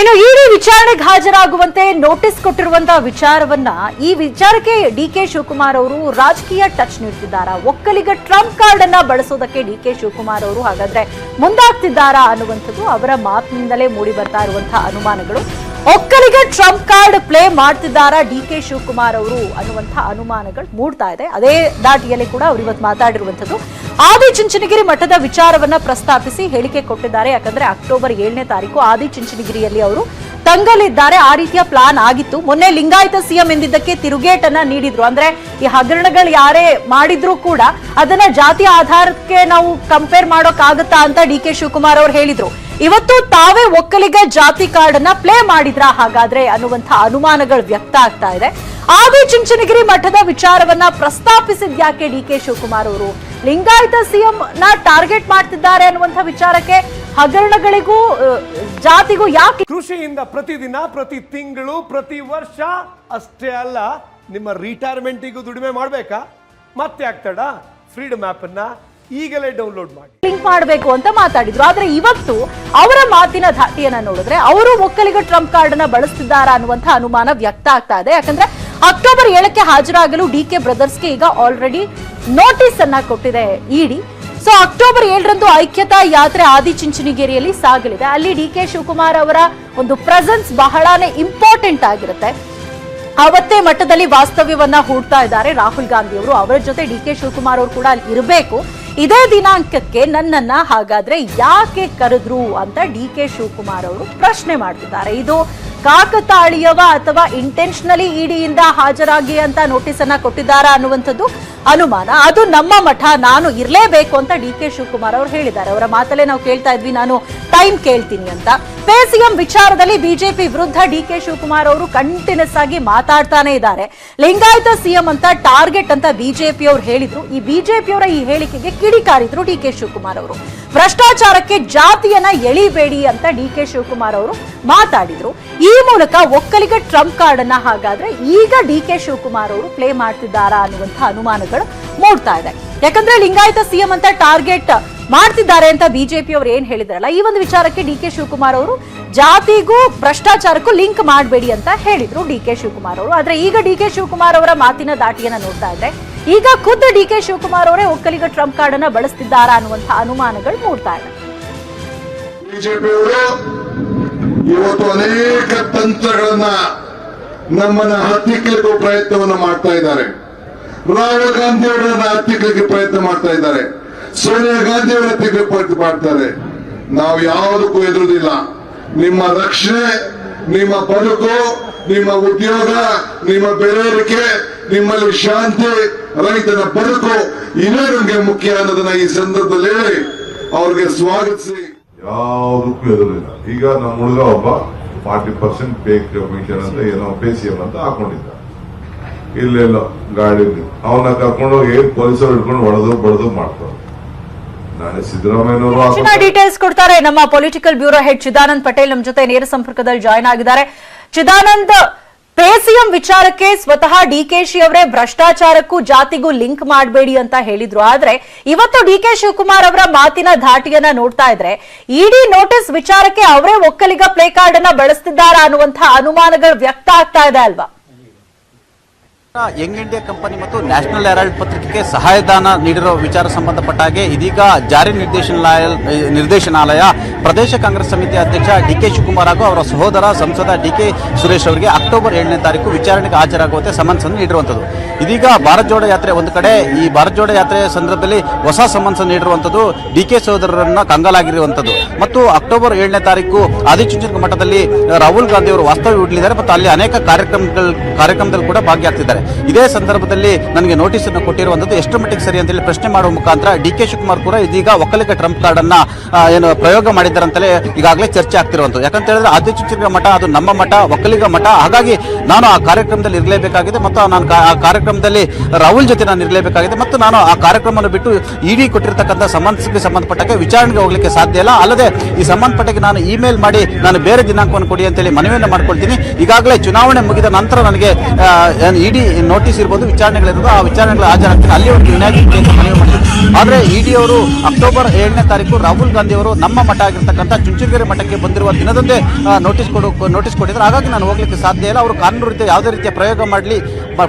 ಇನ್ನು ಇಡಿ ವಿಚಾರಣೆಗೆ ಹಾಜರಾಗುವಂತೆ ನೋಟಿಸ್ ಕೊಟ್ಟಿರುವಂತಹ ವಿಚಾರವನ್ನ ಈ ವಿಚಾರಕ್ಕೆ ಡಿ ಕೆ ಶಿವಕುಮಾರ್ ಅವರು ರಾಜಕೀಯ ಟಚ್ ನೀಡ್ತಿದ್ದಾರಾ? ಒಕ್ಕಲಿಗ ಟ್ರಂಪ್ ಕಾರ್ಡ್ ಅನ್ನ ಬಳಸೋದಕ್ಕೆ ಡಿ ಕೆ ಶಿವಕುಮಾರ್ ಅವರು ಹಾಗಾದ್ರೆ ಮುಂದಾಗ್ತಿದ್ದಾರಾ ಅನ್ನುವಂಥದ್ದು ಅವರ ಮಾತಿನಿಂದಲೇ ಮೂಡಿ ಬರ್ತಾ ಇರುವಂತಹ ಅನುಮಾನಗಳು. ಒಕ್ಕಲಿಗ ಟ್ರಂಪ್ ಕಾರ್ಡ್ ಪ್ಲೇ ಮಾಡ್ತಿದ್ದಾರಾ ಡಿ ಕೆ ಶಿವಕುಮಾರ್ ಅವರು ಅನ್ನುವಂತಹ ಅನುಮಾನಗಳು ಮೂಡ್ತಾ ಇದೆ. ಅದೇ ದಾಟಿಯಲ್ಲಿ ಕೂಡ ಅವರು ಇವತ್ತು ಮಾತಾಡಿರುವಂಥದ್ದು. ಆದಿಚುಂಚನಗಿರಿ ಮಠದ ವಿಚಾರವನ್ನ ಪ್ರಸ್ತಾಪಿಸಿ ಹೇಳಿಕೆ ಕೊಟ್ಟಿದ್ದಾರೆ. ಯಾಕಂದ್ರೆ ಅಕ್ಟೋಬರ್ ಏಳನೇ ತಾರೀಕು ಆದಿಚುಂಚನಗಿರಿಯಲ್ಲಿ ಅವರು ತಂಗಲಿದ್ದಾರೆ. ಆ ರೀತಿಯ ಪ್ಲಾನ್ ಆಗಿತ್ತು. ಮೊನ್ನೆ ಲಿಂಗಾಯತ ಸಿಎಂ ಎಂದಿದ್ದಕ್ಕೆ ತಿರುಗೇಟನ್ನ ನೀಡಿದ್ರು. ಅಂದ್ರೆ ಈ ಹಗರಣಗಳು ಯಾರೇ ಮಾಡಿದ್ರು ಕೂಡ ಅದನ್ನ ಜಾತಿ ಆಧಾರಕ್ಕೆ ನಾವು ಕಂಪೇರ್ ಮಾಡೋಕ್ಕಾಗತ್ತಾ ಅಂತ ಡಿ ಕೆ ಶಿವಕುಮಾರ್ ಅವರು ಹೇಳಿದ್ರು. ಇವತ್ತು ತಾವೇ ಒಕ್ಕಲಿಗ ಜಾತಿ ಕಾರ್ಡ್ ಅನ್ನ ಪ್ಲೇ ಮಾಡಿದ್ರ ಹಾಗಾದ್ರೆ ಅನ್ನುವಂಥ ಅನುಮಾನಗಳು ವ್ಯಕ್ತ ಆಗ್ತಾ ಇದೆ. ಆದಿಚುಂಚನಗಿರಿ ಮಠದ ವಿಚಾರವನ್ನ ಪ್ರಸ್ತಾಪಿಸಿದ್ಯಾಕೆ ಡಿ ಕೆ ಶಿವಕುಮಾರ್ ಅವರು? ಲಿಂಗಾಯತ ಸಿಎಂ ನ ಟಾರ್ಗೆಟ್ ಮಾಡ್ತಿದ್ದಾರೆ ಅನ್ನುವಂಥ ವಿಚಾರಕ್ಕೆ ಹಗರಣಗಳಿಗೂ ಜಾತಿಗೂ ಯಾಕೆ ಕೃಷಿಯಿಂದ ಪ್ರತಿದಿನ, ಪ್ರತಿ ತಿಂಗಳು, ಪ್ರತಿ ವರ್ಷ ಅಷ್ಟೇ ಅಲ್ಲ, ನಿಮ್ಮ ರಿಟೈರ್ಮೆಂಟಿಗೂ ದುಡಿಮೆ ಮಾಡಬೇಕಾ? ಮತ್ತೆ ಆಗ್ತಾಡ ಫ್ರೀಡಮ್ ಅನ್ನ ಈಗಲೇ ಡೌನ್ಲೋಡ್ ಮಾಡಿ. ಮಾಡಬೇಕು ಅಂತ ಮಾತಾಡಿದ್ರು. ಆದ್ರೆ ಇವತ್ತು ಅವರ ಮಾತಿನ ಧಾಟಿಯನ್ನ ನೋಡಿದ್ರೆ ಅವರು ಒಕ್ಕಲಿಗ ಟ್ರಂಪ್ ಕಾರ್ಡ್ ಅನ್ನ ಬಳಸ್ತಿದ್ದಾರಾ ಅನ್ನುವಂಥ ಅನುಮಾನ ವ್ಯಕ್ತ ಆಗ್ತಾ ಇದೆ. ಯಾಕಂದ್ರೆ ಅಕ್ಟೋಬರ್ ಏಳಕ್ಕೆ ಹಾಜರಾಗಲು ಡಿ ಕೆ ಬ್ರದರ್ಸ್ಗೆ ಈಗ ಆಲ್ರೆಡಿ ನೋಟಿಸ್ ಅನ್ನ ಕೊಟ್ಟಿದೆ ಇಡಿ. ಸೊ ಅಕ್ಟೋಬರ್ ಏಳರಂದು ಐಕ್ಯತಾ ಯಾತ್ರೆ ಆದಿಚುಂಚನಗಿರಿಯಲ್ಲಿ ಸಾಗಲಿದೆ. ಅಲ್ಲಿ ಡಿ ಕೆ ಶಿವಕುಮಾರ್ ಅವರ ಒಂದು ಪ್ರೆಸೆನ್ಸ್ ಬಹಳಾನೇ ಇಂಪಾರ್ಟೆಂಟ್ ಆಗಿರುತ್ತೆ. ಅವತ್ತೇ ಮಟ್ಟದಲ್ಲಿ ವಾಸ್ತವ್ಯವನ್ನ ಹೂಡ್ತಾ ಇದ್ದಾರೆ ರಾಹುಲ್ ಗಾಂಧಿ ಅವರು ಅವರ ಜೊತೆ ಡಿ ಕೆ ಶಿವಕುಮಾರ್ ಅವರು ಕೂಡ ಅಲ್ಲಿ ಇರಬೇಕು. ಇದೇ ದಿನಾಂಕಕ್ಕೆ ನನ್ನನ್ನ ಹಾಗಾದ್ರೆ ಯಾಕೆ ಕರೆದ್ರು ಅಂತ ಡಿ ಕೆ ಶಿವಕುಮಾರ್ ಅವರು ಪ್ರಶ್ನೆ ಮಾಡ್ತಿದ್ದಾರೆ. ಇದು ಕಾಕತಾಳೀಯವ ಅಥವಾ ಇಂಟೆನ್ಷನಲಿ ಇಡಿಯಿಂದ ಹಾಜರಾಗಿ ಅಂತ ನೋಟಿಸ್ ಅನ್ನ ಕೊಟ್ಟಿದ್ದಾರಾ ಅನ್ನುವಂಥದ್ದು ಅನುಮಾನ. ಅದು ನಮ್ಮ ಮಠ, ನಾನು ಇರಲೇಬೇಕು ಅಂತ ಡಿ ಕೆ ಶಿವಕುಮಾರ್ ಅವರು ಹೇಳಿದ್ದಾರೆ. ಅವರ ಮಾತಲ್ಲೇ ನಾವು ಕೇಳ್ತಾ ಇದ್ವಿ, ನಾನು ಟೈಮ್ ಕೇಳ್ತೀನಿ ಅಂತ. ಪೇ ಸಿಎಂ ವಿಚಾರದಲ್ಲಿ ಬಿಜೆಪಿ ವಿರುದ್ಧ ಡಿ ಕೆ ಶಿವಕುಮಾರ್ ಅವರು ಕಂಟಿನ್ಯೂಸ್ ಆಗಿ ಮಾತಾಡ್ತಾನೆ ಇದ್ದಾರೆ. ಲಿಂಗಾಯತ ಸಿಎಂ ಅಂತ ಟಾರ್ಗೆಟ್ ಅಂತ ಬಿಜೆಪಿ ಅವರು ಹೇಳಿದ್ರು. ಈ ಬಿಜೆಪಿಯವರ ಈ ಹೇಳಿಕೆಗೆ ಕಿಡಿಕಾರಿದ್ರು ಡಿ ಕೆ ಶಿವಕುಮಾರ್ ಅವರು. ಭ್ರಷ್ಟಾಚಾರಕ್ಕೆ ಜಾತಿಯನ್ನ ಎಳಿಬೇಡಿ ಅಂತ ಡಿ ಕೆ ಶಿವಕುಮಾರ್ ಅವರು ಮಾತಾಡಿದ್ರು. ಈ ಮೂಲಕ ಒಕ್ಕಲಿಗ ಟ್ರಂಪ್ ಕಾರ್ಡ್ ಅನ್ನ ಹಾಗಾದ್ರೆ ಈಗ ಡಿ ಕೆ ಶಿವಕುಮಾರ್ ಅವರು ಪ್ಲೇ ಮಾಡ್ತಿದ್ದಾರಾ ಅನ್ನುವಂತ ಅನುಮಾನಗಳು ಮೂಡ್ತಾ ಇದೆ. ಯಾಕಂದ್ರೆ ಲಿಂಗಾಯತ ಸಿಎಂ ಅಂತ ಟಾರ್ಗೆಟ್ ಮಾಡ್ತಿದ್ದಾರೆ ಅಂತ ಬಿಜೆಪಿ ಅವರು ಏನ್ ಹೇಳಿದ್ರಲ್ಲ, ಈ ಒಂದು ವಿಚಾರಕ್ಕೆ ಡಿ ಕೆ ಶಿವಕುಮಾರ್ ಅವರು ಜಾತಿಗೂ ಭ್ರಷ್ಟಾಚಾರಕ್ಕೂ ಲಿಂಕ್ ಮಾಡಬೇಡಿ ಅಂತ ಹೇಳಿದ್ರು ಡಿ ಕೆ ಶಿವಕುಮಾರ್ ಅವರು. ಆದ್ರೆ ಈಗ ಡಿ ಕೆ ಶಿವಕುಮಾರ್ ಅವರ ಮಾತಿನ ದಾಟಿಯನ್ನ ನೋಡ್ತಾ ಇದ್ರೆ ಈಗ ಖುದ್ದ ಡಿ ಕೆ ಶಿವಕುಮಾರ್ ಅವರೇ ಒಕ್ಕಲಿಗ ಟ್ರಂಪ್ ಕಾರ್ಡ್ ಅನ್ನ ಬಳಸ್ತಿದ್ದಾರಾ ಅನ್ನುವಂತಹ ಅನುಮಾನಗಳು ಮೂಡ್ತಾ ಇದೆ ಇವತ್ತು ಅನೇಕ ತಂತ್ರಗಳನ್ನ ನಮ್ಮನ್ನ ಹತ್ತಿಕ್ಕಲಿಕ್ಕೆ ಪ್ರಯತ್ನವನ್ನು ಮಾಡ್ತಾ ಇದ್ದಾರೆ. ರಾಹುಲ್ ಗಾಂಧಿ ಅವರನ್ನ ಹತ್ತಿಕ್ಕಲಿಕ್ಕೆ ಪ್ರಯತ್ನ ಮಾಡ್ತಾ ಇದ್ದಾರೆ. ಸೋನಿಯಾ ಗಾಂಧಿ ಅವರ ಪ್ರಯತ್ನ ಮಾಡ್ತಾರೆ ನಾವು ಯಾವುದಕ್ಕೂ ಎದುರುದಿಲ್ಲ. ನಿಮ್ಮ ರಕ್ಷಣೆ, ನಿಮ್ಮ ಬದುಕು, ನಿಮ್ಮ ಉದ್ಯೋಗ, ನಿಮ್ಮ ಬೆಳೆಯಲಿಕೆ ನಿಮ್ಮಲ್ಲಿ ಶಾಂತಿ ರೈತನ ಬದುಕು ಇದೇ ನಮಗೆ ಮುಖ್ಯ ಅನ್ನೋದನ್ನ ಈ ಸಂದರ್ಭದಲ್ಲಿ ಹೇಳಿ ಅವ್ರಿಗೆ ಸ್ವಾಗತಿಸಿ. ಯಾವುದಕ್ಕೂ ಎದುರಿಲ್ಲ ಈಗ ನಮ್ಮ ಹುಡುಗ ಒಬ್ಬ ಫಾರ್ಟಿ ಪರ್ಸೆಂಟ್ ಪೇ ಕಮಿಷನ್ ಅಂತ ಏನೋ ಪೇ ಸಿ ಎಂ ಅಂತ ಹಾಕೊಂಡಿದ್ದ. ಇಲ್ಲೆಲ್ಲ ಗಾಡಿ ಅವನ ಕರ್ಕೊಂಡು ಹೋಗಿ ಪೊಲೀಸರು ಹಿಡ್ಕೊಂಡು ಹೊಡೆದು ಬಡದು ಮಾಡ್ತಾರೆ. ಹೆಚ್ಚಿನ ಡೀಟೇಲ್ಸ್ ಕೊಡ್ತಾರೆ ನಮ್ಮ political bureau head Chidanand Patel ನಮ್ಮ ಜೊತೆ ನೇರ ಸಂಪರ್ಕದಲ್ಲಿ ಜಾಯ್ನ್ ಆಗಿದ್ದಾರೆ. ಚಿದಾನಂದ್ ಪೇಸಿಎಂ ವಿಚಾರಕ್ಕೆ ಸ್ವತಃ ಡಿಕೆಶಿ ಅವರೇ ಭ್ರಷ್ಟಾಚಾರಕ್ಕೂ ಜಾತಿಗೂ ಲಿಂಕ್ ಮಾಡಬೇಡಿ ಅಂತ ಹೇಳಿದ್ರು. ಆದ್ರೆ ಇವತ್ತು ಡಿ ಕೆ ಶಿವಕುಮಾರ್ ಅವರ ಮಾತಿನ ಧಾಟಿಯನ್ನ ನೋಡ್ತಾ ಇದ್ರೆ ಇಡಿ ನೋಟಿಸ್ ವಿಚಾರಕ್ಕೆ ಅವರೇ ಒಕ್ಕಲಿಗ ಪ್ಲೇ ಕಾರ್ಡ್ ಅನ್ನ ಬಳಸ್ತಿದ್ದಾರಾ ಅನ್ನುವಂತಹ ಅನುಮಾನಗಳು ವ್ಯಕ್ತ ಆಗ್ತಾ ಇದೆ ಅಲ್ವಾ? ಯಂಗ್ ಇಂಡಿಯಾ ಕಂಪನಿ ಮತ್ತು ನ್ಯಾಷನಲ್ ಹೆರಾಲ್ಡ್ ಪತ್ರಿಕೆಗೆ ಸಹಾಯಧನ ನೀಡಿರುವ ವಿಚಾರ ಸಂಬಂಧಪಟ್ಟ ಹಾಗೆ ಇದೀಗ ಜಾರಿ ನಿರ್ದೇಶನಾಲಯ ನಿರ್ದೇಶನಾಲಯ ಪ್ರದೇಶ ಕಾಂಗ್ರೆಸ್ ಸಮಿತಿ ಅಧ್ಯಕ್ಷ ಡಿ ಕೆ ಶಿವಕುಮಾರ್ ಹಾಗೂ ಅವರ ಸಹೋದರ ಸಂಸದ ಡಿ ಕೆ ಸುರೇಶ್ ಅವರಿಗೆ ಅಕ್ಟೋಬರ್ ಏಳನೇ ತಾರೀಕು ವಿಚಾರಣೆಗೆ ಹಾಜರಾಗುವಂತೆ ಸಮನ್ಸ್ ಅನ್ನು ನೀಡಿರುವಂಥದ್ದು. ಇದೀಗ ಭಾರತ್ ಜೋಡೋ ಯಾತ್ರೆ ಒಂದು ಕಡೆ, ಈ ಭಾರತ್ ಜೋಡೋ ಯಾತ್ರೆಯ ಸಂದರ್ಭದಲ್ಲಿ ಹೊಸ ಸಮನ್ಸ್ ನೀಡಿರುವಂಥದ್ದು ಡಿ ಕೆ ಸಹೋದರರನ್ನು ಕಂಗಾಲಾಗಿರುವಂಥದ್ದು. ಮತ್ತು ಅಕ್ಟೋಬರ್ ಏಳನೇ ತಾರೀಕು ಆದಿಚುಂಚನ ಮಠದಲ್ಲಿ ರಾಹುಲ್ ಗಾಂಧಿ ಅವರು ವಾಸ್ತವ್ಯ ಹೂಡಲಿದ್ದಾರೆ ಮತ್ತು ಅಲ್ಲಿ ಅನೇಕ ಕಾರ್ಯಕ್ರಮಗಳ, ಕಾರ್ಯಕ್ರಮದಲ್ಲಿ ಕೂಡ ಭಾಗಿಯಾಗ್ತಿದ್ದಾರೆ. ಇದೇ ಸಂದರ್ಭದಲ್ಲಿ ನನಗೆ ನೋಟಿಸ್ ಅನ್ನು ಕೊಟ್ಟಿರುವಂಥದ್ದು ಎಷ್ಟು ಮಟ್ಟಿಗೆ ಸರಿ ಅಂತೇಳಿ ಪ್ರಶ್ನೆ ಮಾಡುವ ಮುಖಾಂತರ ಡಿ ಕೆ ಶಿವಕುಮಾರ್ ಕೂಡ ಇದೀಗ ಒಕ್ಕಲಿಗ ಟ್ರಂಪ್ ಕಾರ್ಡ್ ಅನ್ನ ಏನು ಪ್ರಯೋಗ ಮಾಡಿದ್ದಾರಂತಲೇ ಈಗಾಗಲೇ ಚರ್ಚೆ ಆಗ್ತಿರುವಂತದ್ದು ಯಾಕಂತ ಹೇಳಿದ್ರೆ ಆದಿಚುಂಚನ ಮಠ, ಅದು ನಮ್ಮ ಮಠ, ಒಕ್ಕಲಿಗ ಮಠ. ಹಾಗಾಗಿ ನಾನು ಆ ಕಾರ್ಯಕ್ರಮದಲ್ಲಿ ಇರಲೇಬೇಕಾಗಿದೆ ಮತ್ತು ನಾನು ಆ ಕಾರ್ಯಕ್ರಮದಲ್ಲಿ ರಾಹುಲ್ ಜೊತೆ ನಾನು ಇರಲೇಬೇಕಾಗಿದೆ ಮತ್ತು ನಾನು ಆ ಕಾರ್ಯಕ್ರಮವನ್ನು ಬಿಟ್ಟು ಇಡಿ ಕೊಟ್ಟಿರ್ತಕ್ಕಂಥ ಸಂಬಂಧಕ್ಕೆ ಸಂಬಂಧಪಟ್ಟಕ್ಕೆ ವಿಚಾರಣೆಗೆ ಹೋಗ್ಲಿಕ್ಕೆ ಸಾಧ್ಯ ಇಲ್ಲ. ಅಲ್ಲದೆ ಈ ಸಂಬಂಧಪಟ್ಟಕ್ಕೆ ನಾನು ಇಮೇಲ್ ಮಾಡಿ ನಾನು ಬೇರೆ ದಿನಾಂಕವನ್ನು ಕೊಡಿ ಅಂತೇಳಿ ಮನವಿಯನ್ನು ಮಾಡ್ಕೊಳ್ತೀನಿ. ಈಗಾಗಲೇ ಚುನಾವಣೆ ಮುಗಿದ ನಂತರ ನನಗೆ ಇಡಿ ನೋಟಿಸ್ ಇರ್ಬೋದು ವಿಚಾರಣೆಗಳಿರ್ಬೋದು ಆ ವಿಚಾರಣೆಗಳು ಹಾಜರಾಗ್ತೀನಿ ಅಲ್ಲಿ ಒಂದು ನ್ಯಾಯಾಧೀಶರಿಗೆ ಅಂತ ಮನವಿ ಮಾಡ್ತೀನಿ. ಆದರೆ ಇಡಿ ಅವರು ಅಕ್ಟೋಬರ್ ಏಳನೇ ತಾರೀಕು ರಾಹುಲ್ ಗಾಂಧಿ ಅವರು ನಮ್ಮ ಮಠ ಆಗಿರ್ತಕ್ಕಂಥ ಚುಂಚನಗಿರಿ ಮಠಕ್ಕೆ ಬಂದಿರುವ ದಿನದಂದೇ ನೋಟಿಸ್ ಕೊಡು ನೋಟಿಸ್ ಕೊಟ್ಟಿದ್ರು ಹಾಗಾಗಿ ನಾನು ಹೋಗ್ಲಿಕ್ಕೆ ಸಾಧ್ಯ ಇಲ್ಲ. ಅವರು ಕಾನೂನು ರೀತಿಯ ಯಾವುದೇ ರೀತಿಯ ಪ್ರಯೋಗ ಮಾಡಲಿ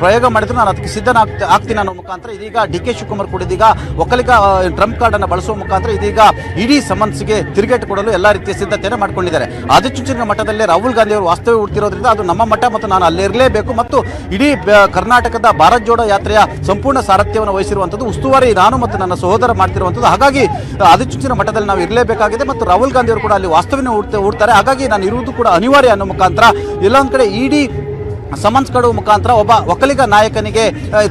ಪ್ರಯೋಗ ಮಾಡಿದ್ರು ನಾನು ಅದಕ್ಕೆ ಸಿದ್ಧನಾಗ್ತ, ಆಗ್ತೀನಿ ಅನ್ನೋ ಮುಖಾಂತರ. ಇದೀಗ ಡಿ ಕೆ ಶಿವಕುಮಾರ್ ಕೂಡ ಇದೀಗ ಒಕ್ಕಲಿಗ ಟ್ರಂಪ್ ಕಾರ್ಡ್ ಅನ್ನು ಬಳಸುವ ಮುಖಾಂತರ ಇದೀಗ ಇಡೀ ಸಮನ್ಸ್ಗೆ ತಿರುಗೇಟು ಕೊಡಲು ಎಲ್ಲ ರೀತಿಯ ಸಿದ್ಧತೆಯನ್ನು ಮಾಡ್ಕೊಂಡಿದ್ದಾರೆ. ಆದಿಚುಂಚನ ಮಠದಲ್ಲಿ ರಾಹುಲ್ ಗಾಂಧಿ ಅವರು ವಾಸ್ತವ್ಯ ಹುಡ್ತಿರೋದ್ರಿಂದ ಅದು ನಮ್ಮ ಮಠ ಮತ್ತು ನಾನು ಅಲ್ಲಿರಲೇಬೇಕು ಮತ್ತು ಇಡೀ ಕರ್ನಾಟಕದ ಭಾರತ್ ಜೋಡೋ ಯಾತ್ರೆಯ ಸಂಪೂರ್ಣ ಸಾರಥ್ಯವನ್ನು ವಹಿಸಿರುವಂಥದ್ದು ಉಸ್ತುವಾರಿ ನಾನು ಮತ್ತು ನನ್ನ ಸಹೋದರ ಮಾಡ್ತಿರುವಂಥದ್ದು. ಹಾಗಾಗಿ ಆದಿಚುಂಚನ ಮಠದಲ್ಲಿ ನಾವು ಇರಲೇಬೇಕಾಗಿದೆ ಮತ್ತು ರಾಹುಲ್ ಗಾಂಧಿ ಅವರು ಕೂಡ ಅಲ್ಲಿ ವಾಸ್ತವ್ಯ ಹೂಡ್ತಾ ಹೂಡ್ತಾರೆ. ಹಾಗಾಗಿ ನಾನು ಇರುವುದು ಕೂಡ ಅನಿವಾರ್ಯ ಅನ್ನೋ ಮುಖಾಂತರ ಎಲ್ಲೊಂದು ಕಡೆ ಇಡಿ ಸಮನ್ಸ್ ಕಡುವ ಮುಖಾಂತರ ಒಬ್ಬ ಒಕ್ಕಲಿಗ ನಾಯಕನಿಗೆ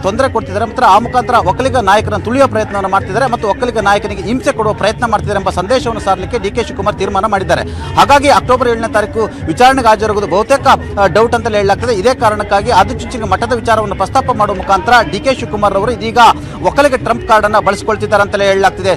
ತೊಂದರೆ ಕೊಡ್ತಿದ್ದಾರೆ ಮತ್ತು ಆ ಮುಖಾಂತರ ಒಕ್ಕಲಿಗ ನಾಯಕರನ್ನು ತುಳಿಯುವ ಪ್ರಯತ್ನವನ್ನು ಮಾಡ್ತಿದ್ದಾರೆ ಮತ್ತು ಒಕ್ಕಲಿಗ ನಾಯಕನಿಗೆ ಹಿಂಸೆ ಕೊಡುವ ಪ್ರಯತ್ನ ಮಾಡ್ತಿದ್ದಾರೆ ಎಂಬ ಸಂದೇಶವನ್ನು ಸಾರಲಿಕ್ಕೆ ಡಿ ಕೆ ಶಿವಕುಮಾರ್ ತೀರ್ಮಾನ ಮಾಡಿದ್ದಾರೆ. ಹಾಗಾಗಿ ಅಕ್ಟೋಬರ್ ಏಳನೇ ತಾರೀಕು ವಿಚಾರಣೆಗೆ ಹಾಜರಾಗುವುದು ಬಹುತೇಕ ಡೌಟ್ ಅಂತಲೇ ಹೇಳಲಾಗ್ತದೆ. ಇದೇ ಕಾರಣಕ್ಕಾಗಿ ಆದಿಚುಂಚನ ಮಠದ ವಿಚಾರವನ್ನು ಪ್ರಸ್ತಾಪ ಮಾಡುವ ಮುಖಾಂತರ ಡಿ ಕೆ ಶಿವಕುಮಾರ್ ಅವರು ಇದೀಗ ಒಕ್ಕಲಿಗ ಟ್ರಂಪ್ ಕಾರ್ಡನ್ನು ಬಳಸಿಕೊಳ್ತಿದ್ದಾರೆ ಅಂತಲೇ ಹೇಳಲಾಗ್ತಿದೆ.